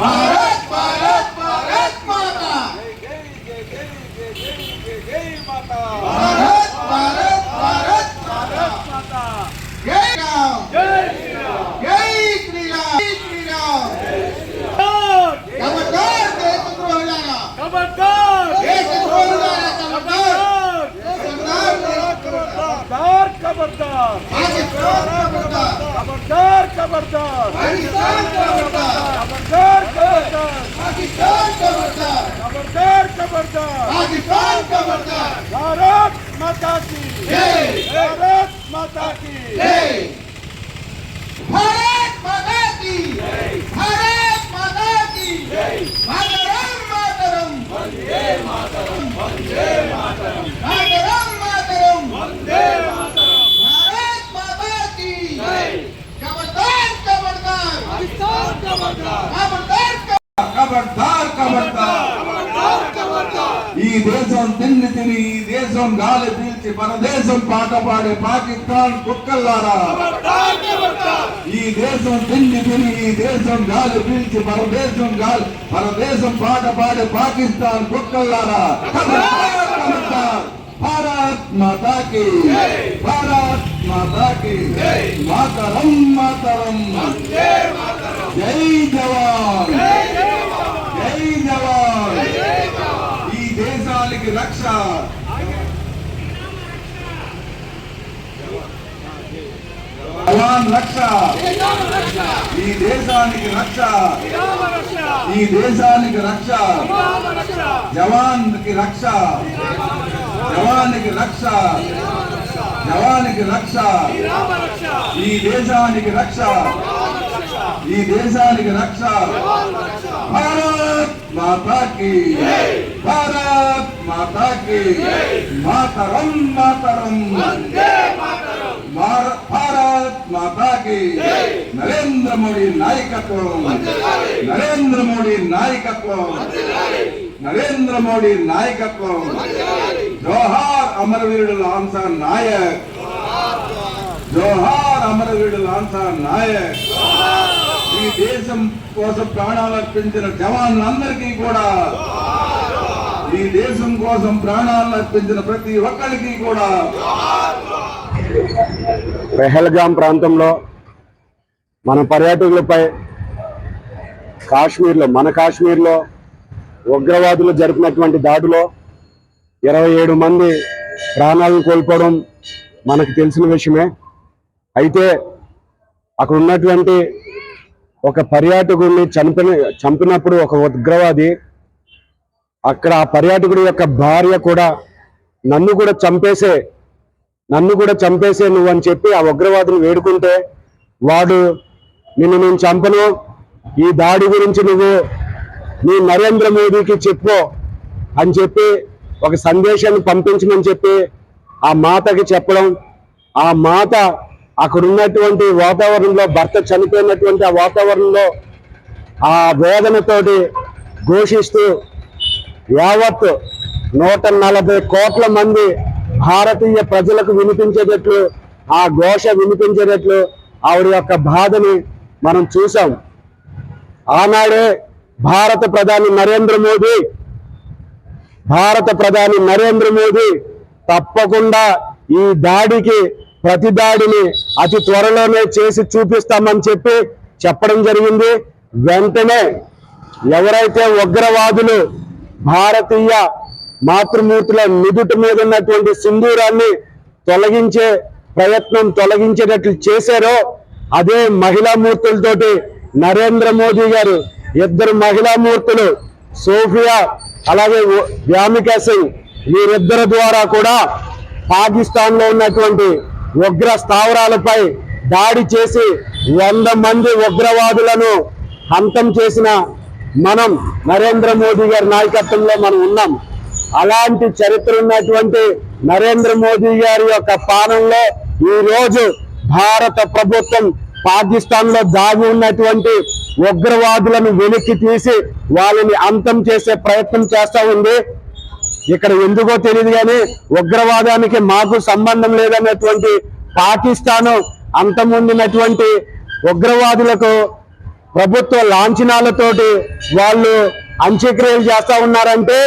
भारत भारत भारत माता भारत भारत भारत माता जय राम जय श्री राम श्री राम खबरदार देशद्रोह जाना खबरदार देशद्रोह जाना खबरदार खबरदार खबरदार खबरदार खबरदार खबरदार पाकिस्तान खबरदार खबरदार खबरदार पाकिस्तान खबरदार खबरदार खबरदार पाकिस्तान खबरदार भारत माता की जय भारत माता की जय ఈ దేశం తిండి తిని ఈ దేశం గాలి పీల్చి మన దేశం పాట పాడే పాకిస్తాన్ కుక్కల్లారా? ఈ దేశం తిండి తిని ఈ దేశం గాలి పీల్చి మన దేశం గాలి మన దేశం పాట పాడే పాకిస్తాన్ కుక్కల్లారా? माता की भारत माता की मातरम मातरम जय जवान జై జవాన్. ఈ దేశానికి రక్ష. రక్ష. ఈ దేశానికి రక్ష. ఈ దేశానికి రక్ష. జవాన్కి రక్ష. జవానికి రక్ష. జవానికి రక్ష. ఈ దేశానికి రక్ష. ఈ దేశానికి రక్ష. భారత్ మాతాకి. భారత్ మాతాకి. మాతరం మాతరం. భారత్ మాతాకి. నరేంద్ర మోడీ నాయకత్వం. నరేంద్ర మోడీ నాయకత్వం. నరేంద్ర మోడీ నాయకత్వం. జోహార్ అమరవీరుడు లాన్సా నాయక్. జోహార్ అమరవీరుడు లాన్సా నాయక్. ఈ దేశం కోసం ప్రాణాలు అర్పించిన జవాన్లందరికీ కూడా ఈ దేశం కోసం ప్రాణాలను అర్పించిన ప్రతి ఒక్కరికి కూడా. పెహల్గాం ప్రాంతంలో మన పర్యాటకులపై కాశ్మీర్లో మన కాశ్మీర్లో ఉగ్రవాదులు జరిపినటువంటి దాడిలో ఇరవై ఏడు మంది ప్రాణాలను కోల్పోవడం మనకు తెలిసిన విషయమే. అయితే అక్కడ ఉన్నటువంటి ఒక పర్యాటకుడిని చంపిన చంపినప్పుడు ఒక ఉగ్రవాది అక్కడ ఆ పర్యాటకుడి యొక్క భార్య కూడా నన్ను కూడా చంపేసే నన్ను కూడా చంపేసే నువ్వు అని చెప్పి ఆ ఉగ్రవాదిని వేడుకుంటే వాడు నిన్ను నేను చంపను. ఈ దాడి గురించి నువ్వు నీ నరేంద్ర మోదీకి చెప్పు అని చెప్పి ఒక సందేశాన్ని పంపించమని చెప్పి ఆ మాతకి చెప్పడం ఆ మాత అక్కడ ఉన్నటువంటి వాతావరణంలో భర్త చనిపోయినటువంటి ఆ వాతావరణంలో ఆ వేదనతోటి ఘోషిస్తూ యావత్ నూట నలభై కోట్ల మంది భారతీయ ప్రజలకు వినిపించేటట్లు ఆ ఘోష వినిపించేటట్లు ఆవిడ యొక్క బాధని మనం చూసాం ఆనాడే భారత ప్రధాని నరేంద్ర మోదీ భారత ప్రధాని నరేంద్ర మోదీ తప్పకుండా ఈ దాడికి ప్రతి దాడిని అతి త్వరలోనే చేసి చూపిస్తామని చెప్పి చెప్పడం జరిగింది. వెంటనే ఎవరైతే ఉగ్రవాదులు భారతీయ మాతృమూర్తుల నుదుటి మీద ఉన్నటువంటి సింధూరాన్ని తొలగించే ప్రయత్నం తొలగించేటట్లు చేశారో అదే మహిళా మూర్తులతోటి నరేంద్ర మోదీ గారు ఇద్దరు మహిళా మూర్తులు సోఫియా అలాగే ఓ- వ్యామికా సింగ్ వీరిద్దరి ద్వారా కూడా పాకిస్తాన్లో ఉన్నటువంటి ఉగ్ర స్థావరాలపై దాడి చేసి వంద మంది ఉగ్రవాదులను హంతం చేసిన మనం నరేంద్ర మోదీ గారి నాయకత్వంలో మనం ఉన్నాం. అలాంటి చరిత్ర ఉన్నటువంటి నరేంద్ర మోదీ గారి యొక్క పాలనలో ఈ రోజు భారత ప్రభుత్వం పాకిస్తాన్లో దాగి ఉన్నటువంటి ఉగ్రవాదులను వెనక్కి తీసి వాళ్ళని అంతం చేసే ప్రయత్నం చేస్తా ఉంది. ఇక్కడ ఎందుకో తెలియదు కానీ ఉగ్రవాదానికి మాకు సంబంధం లేదన్నటువంటి పాకిస్తాన్ అంతమొందినటువంటి ఉగ్రవాదులకు ప్రభుత్వ లాంఛనాలతోటి వాళ్ళు అంత్యక్రియలు చేస్తా ఉన్నారంటే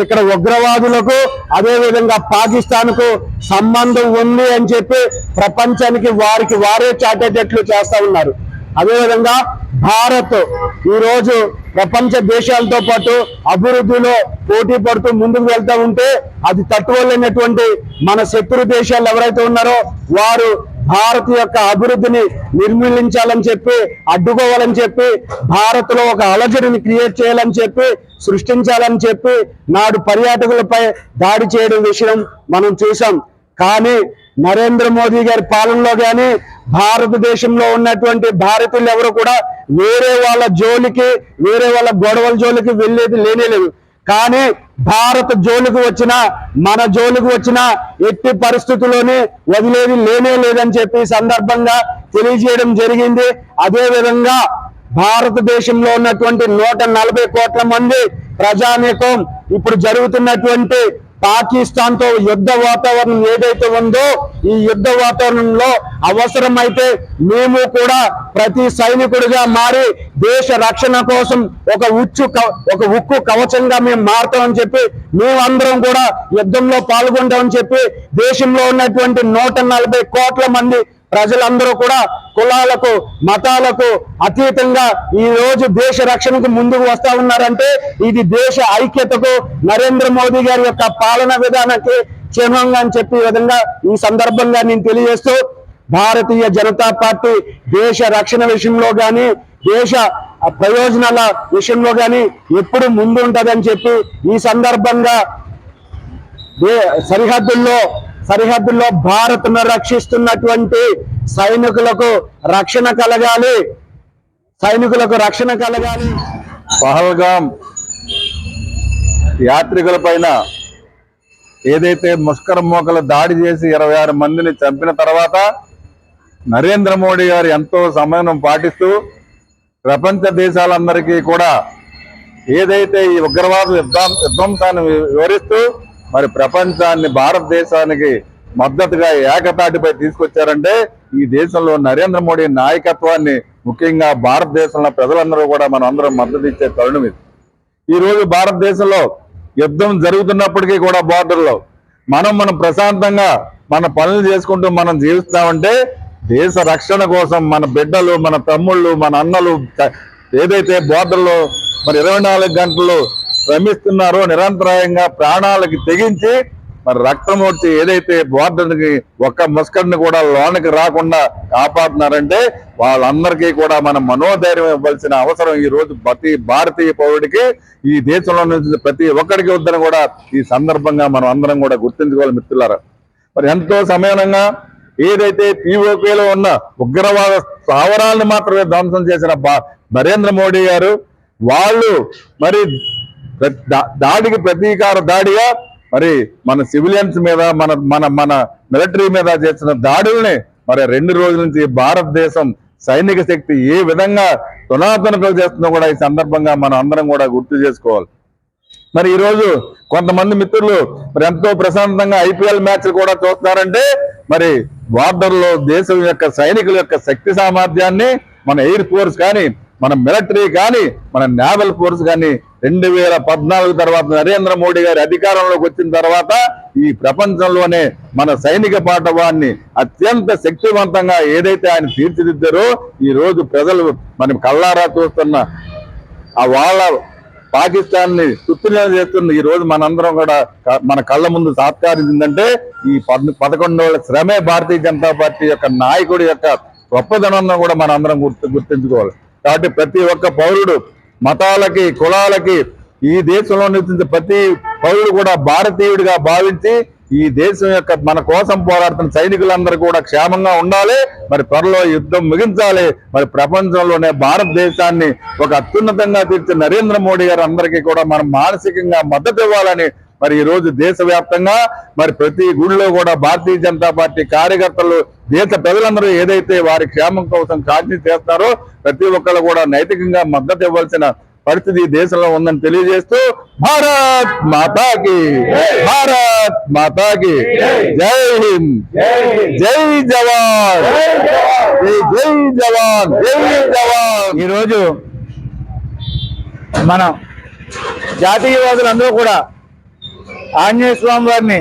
ఇక్కడ ఉగ్రవాదులకు అదే విధంగా పాకిస్తాన్కు సంబంధం ఉంది అని చెప్పి ప్రపంచానికి వారికి వారే చాటేటట్లు చేస్తా ఉన్నారు. అదేవిధంగా భారత్ ఈరోజు ప్రపంచ దేశాలతో పాటు అభివృద్ధిలో పోటీ పడుతూ ముందుకు వెళ్తూ ఉంటే అది తట్టుకోలేనటువంటి మన శత్రు దేశాలు ఎవరైతే ఉన్నారో వారు భారత్ యొక్క అభివృద్ధిని నిర్మూలించాలని చెప్పి అడ్డుకోవాలని చెప్పి భారత్లో ఒక అలజడిని క్రియేట్ చేయాలని చెప్పి సృష్టించాలని చెప్పి నాడు పర్యాటకులపై దాడి చేయడం విషయం మనం చూసాం కానీ నరేంద్ర మోదీ గారి పాలనలో గాని భారతదేశంలో ఉన్నటువంటి భారతీయులు ఎవరు కూడా వేరే వాళ్ళ జోలికి వేరే వాళ్ళ గొడవల జోలికి వెళ్ళేది లేనేలేదు కానీ భారత జోలికి వచ్చిన మన జోలికి వచ్చిన ఎట్టి పరిస్థితుల్లోనే వదిలేది లేనే లేదని చెప్పి సందర్భంగా తెలియజేయడం జరిగింది. అదే విధంగా భారతదేశంలో ఉన్నటువంటి నూట నలభై కోట్ల మంది ప్రజానీకం ఇప్పుడు జరుగుతున్నటువంటి పాకిస్తాన్తో యుద్ధ వాతావరణం ఏదైతే ఉందో ఈ యుద్ధ వాతావరణంలో అవసరమైతే మేము కూడా ప్రతి సైనికుడిగా మారి దేశ రక్షణ కోసం ఒక ఉచ్చు కవ- ఒక ఉక్కు కవచంగా మేము మారుతామని చెప్పి మేమందరం కూడా యుద్ధంలో పాల్గొంటామని చెప్పి దేశంలో ఉన్నటువంటి నూట నలభై కోట్ల మంది ప్రజలందరూ కూడా కులాలకు మతాలకు అతీతంగా ఈ రోజు దేశ రక్షణకు ముందుకు వస్తా ఉన్నారంటే ఇది దేశ ఐక్యతకు నరేంద్ర మోదీ గారి యొక్క పాలన విధానానికి చిహ్నంగా అని చెప్పే విధంగా ఈ సందర్భంగా నేను తెలియజేస్తూ భారతీయ జనతా పార్టీ దేశ రక్షణ విషయంలో గాని దేశ ప్రయోజనాల విషయంలో గాని ఎప్పుడు ముందు ఉంటదని చెప్పి ఈ సందర్భంగా సరిహద్దుల్లో సరిహద్దుల్లో భారత్ను రక్షిస్తున్నటువంటి సైనికులకు రక్షణ కలగాలి. సైనికులకు రక్షణ కలగాలి. పహల్గాం యాత్రికుల పైన ఏదైతే ముష్కర మోకలు దాడి చేసి ఇరవై ఆరు మందిని చంపిన తర్వాత నరేంద్ర మోడీ గారు ఎంతో సమయం పాటిస్తూ ప్రపంచ దేశాలందరికీ కూడా ఏదైతే ఈ ఉగ్రవాద విధ్వంసాన్ని వివరిస్తూ మరి ప్రపంచాన్ని భారతదేశానికి మద్దతుగా ఏకతాటిపై తీసుకొచ్చారంటే ఈ దేశంలో నరేంద్ర మోడీ నాయకత్వాన్ని ముఖ్యంగా భారతదేశంలో ప్రజలందరూ కూడా మనం అందరం మద్దతు ఇచ్చే తరుణం ఇది. ఈ రోజు భారతదేశంలో యుద్ధం జరుగుతున్నప్పటికీ కూడా బార్డర్లో మనం మనం ప్రశాంతంగా మన పనులు చేసుకుంటూ మనం జీవిస్తామంటే దేశ రక్షణ కోసం మన బిడ్డలు మన తమ్ముళ్ళు మన అన్నలు ఏదైతే బోర్డర్లో మరి ఇరవై నాలుగు గంటలు శ్రమిస్తున్నారో నిరంతరాయంగా ప్రాణాలకి తెగించి మరి రక్తం వచ్చి ఏదైతే బోర్డర్కి ఒక్క ముస్కర్ని కూడా లోనికి రాకుండా కాపాడుతున్నారంటే వాళ్ళందరికీ కూడా మనం మనోధైర్యం ఇవ్వాల్సిన అవసరం ఈ రోజు ప్రతి భారతీయ పౌరుడికి. ఈ దేశంలో నుంచి ప్రతి ఒక్కడికి వద్దని కూడా ఈ సందర్భంగా మనం అందరం కూడా గుర్తించుకోవాలి మిత్రులారా. మరి ఎంతో సమయంగా ఏదైతే పీఓకేలో ఉన్న ఉగ్రవాద స్థావరాలను మాత్రమే ధ్వంసం చేసిన బా- నరేంద్ర మోడీ గారు వాళ్ళు మరి దాడికి ప్రతీకార దాడిగా మరి మన సివిలియన్స్ మీద మన మన మన మిలిటరీ మీద చేసిన దాడుల్ని మరి రెండు రోజుల నుంచి భారతదేశం సైనిక శక్తి ఏ విధంగా తునాతునకలు చేస్తుందో కూడా ఈ సందర్భంగా మనం అందరం కూడా గుర్తు చేసుకోవాలి. మరి ఈ రోజు కొంతమంది మిత్రులు మరి ఎంతో ప్రశాంతంగా ఐపీఎల్ మ్యాచ్లు కూడా చూస్తున్నారంటే మరి బార్డర్లో దేశం యొక్క సైనికుల యొక్క శక్తి సామర్థ్యాన్ని మన ఎయిర్ ఫోర్స్ కానీ మన మిలిటరీ కానీ మన నేవల్ ఫోర్స్ కానీ రెండు వేల పద్నాలుగు తర్వాత నరేంద్ర మోడీ గారి అధికారంలోకి వచ్చిన తర్వాత ఈ ప్రపంచంలోనే మన సైనిక పాఠవాన్ని అత్యంత శక్తివంతంగా ఏదైతే ఆయన తీర్చిదిద్దారో ఈ రోజు ప్రజలు మనం కళ్ళారా చూస్తున్న ఆ వాళ్ళ పాకిస్తాన్ని చేస్తున్న ఈ రోజు మనందరం కూడా మన కళ్ళ ముందు సాత్కారించిందంటే ఈ పద్- శ్రమే భారతీయ జనతా పార్టీ యొక్క నాయకుడి యొక్క గొప్పదనం కూడా మనందరం అందరం గుర్తు గుర్తించుకోవాలి. కాబట్టి ప్రతి ఒక్క పౌరుడు మతాలకి కులాలకి ఈ దేశంలో నివసించే ప్రతి పౌరుడు కూడా భారతీయుడిగా భావించి ఈ దేశం యొక్క మన కోసం పోరాడుతున్న సైనికులందరూ కూడా క్షేమంగా ఉండాలి. మరి త్వరలో యుద్ధం ముగించాలి. మరి ప్రపంచంలోనే భారతదేశాన్ని ఒక అత్యున్నతంగా తీర్చిన నరేంద్ర మోడీ గారు అందరికీ కూడా మనం మానసికంగా మద్దతు ఇవ్వాలని మరి ఈ రోజు దేశవ్యాప్తంగా మరి ప్రతి గుడిలో కూడా భారతీయ జనతా పార్టీ కార్యకర్తలు దేశ ప్రజలందరూ ఏదైతే వారి క్షేమం కోసం కాల్చి చేస్తారో ప్రతి ఒక్కరు కూడా నైతికంగా మద్దతు ఇవ్వాల్సిన పరిస్థితి దేశంలో ఉందని తెలియజేస్తూ భారత్ మాతాకి భారత్ మాతాకి జై హింద్ జై జవాన్ జై జై జవాన్ జై జవాన్. ఈరోజు మనం జాతీయవాదులందరూ కూడా ఆంజనేయ స్వామి వారిని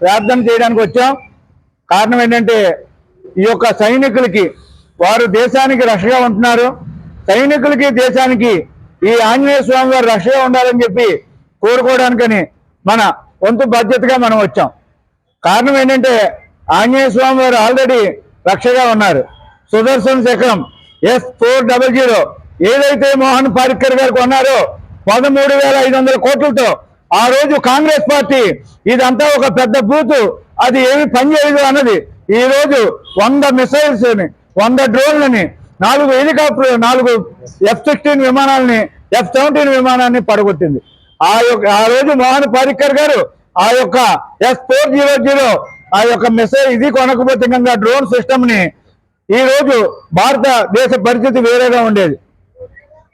ప్రార్థన చేయడానికి వచ్చాం. కారణం ఏంటంటే ఈ యొక్క సైనికులకి వారు దేశానికి రక్షగా ఉంటున్నారు. సైనికులకి దేశానికి ఈ ఆంజనేయ స్వామి వారు రక్షగా ఉండాలని చెప్పి కోరుకోవడానికని మన వంతు బాధ్యతగా మనం వచ్చాం. కారణం ఏంటంటే ఆంజనేయ స్వామి వారు ఆల్రెడీ రక్షగా ఉన్నారు. సుదర్శన్ శిఖరం ఎస్ ఫోర్ డబల్ జీరో ఏదైతే మోహన్ పారిక్కర్ గారు కొన్నారో పదమూడు వేల ఐదు వందల కోట్లతో ఆ రోజు కాంగ్రెస్ పార్టీ ఇదంతా ఒక పెద్ద బూతు. అది ఏమి పనిచేయదు అన్నది. ఈ రోజు వంద మిసైల్స్ని వంద డ్రోన్లని నాలుగు హెలికాప్టర్ నాలుగు ఎఫ్ సిక్స్టీన్ విమానాలని ఎఫ్ సెవెంటీన్ విమానాన్ని పడగొట్టింది. ఆ యొక్క ఆ రోజు మోహన్ పారిక్కర్ గారు ఆ యొక్క ఎస్ ఫోర్ జీరో జీరో ఆ యొక్క మిసైల్ ఇది కొనకపోతే కనుక డ్రోన్ సిస్టమ్ని ఈ రోజు భారతదేశ పరిస్థితి వేరేగా ఉండేది.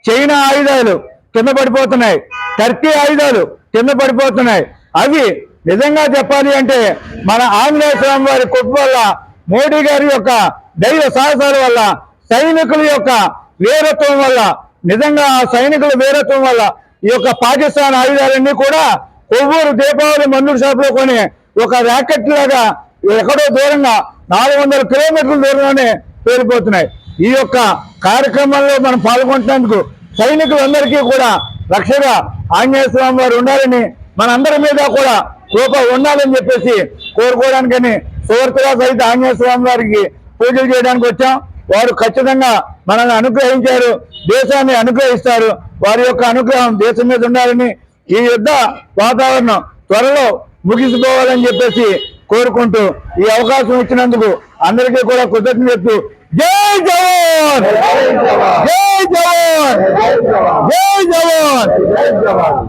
చైనా ఆయుధాలు కింద పడిపోతున్నాయి. టర్కీ ఆయుధాలు కింద పడిపోతున్నాయి. అవి నిజంగా చెప్పాలి అంటే మన ఆంజనేయ స్వామి వారి కృప వల్ల మోడీ గారి యొక్క దైవ సాహసాల వల్ల సైనికుల యొక్క వీరత్వం వల్ల నిజంగా ఆ సైనికుల వీరత్వం వల్ల ఈ యొక్క పాకిస్తాన్ ఆయుధాలన్నీ కూడా కొవ్వూరు దీపావళి మందుల షాప్లో కొని ఒక ర్యాకెట్ లాగా ఎక్కడో దూరంగా నాలుగు వందల కిలోమీటర్ల దూరంలోనే పేలిపోతున్నాయి. ఈ యొక్క కార్యక్రమంలో మనం పాల్గొంటున్నందుకు సైనికులందరికీ కూడా రక్షగా ఆంజనేయ స్వామి వారు ఉండాలని మనందరి మీద కూడా కృప ఉండాలని చెప్పేసి కోరుకోవడానికని సువర్తగా సహిత ఆంజనేయ స్వామి వారికి పూజలు చేయడానికి వచ్చాం. వారు ఖచ్చితంగా మనల్ని అనుగ్రహించారు దేశాన్ని అనుగ్రహిస్తారు. వారి యొక్క అనుగ్రహం దేశం మీద ఉండాలని ఈ యుద్ధ వాతావరణం త్వరలో ముగిసిపోవాలని చెప్పేసి కోరుకుంటూ ఈ అవకాశం ఇచ్చినందుకు అందరికీ కూడా కృతజ్ఞత చెప్తూ జై జవాన్! జై జవాన్! జై జవాన్!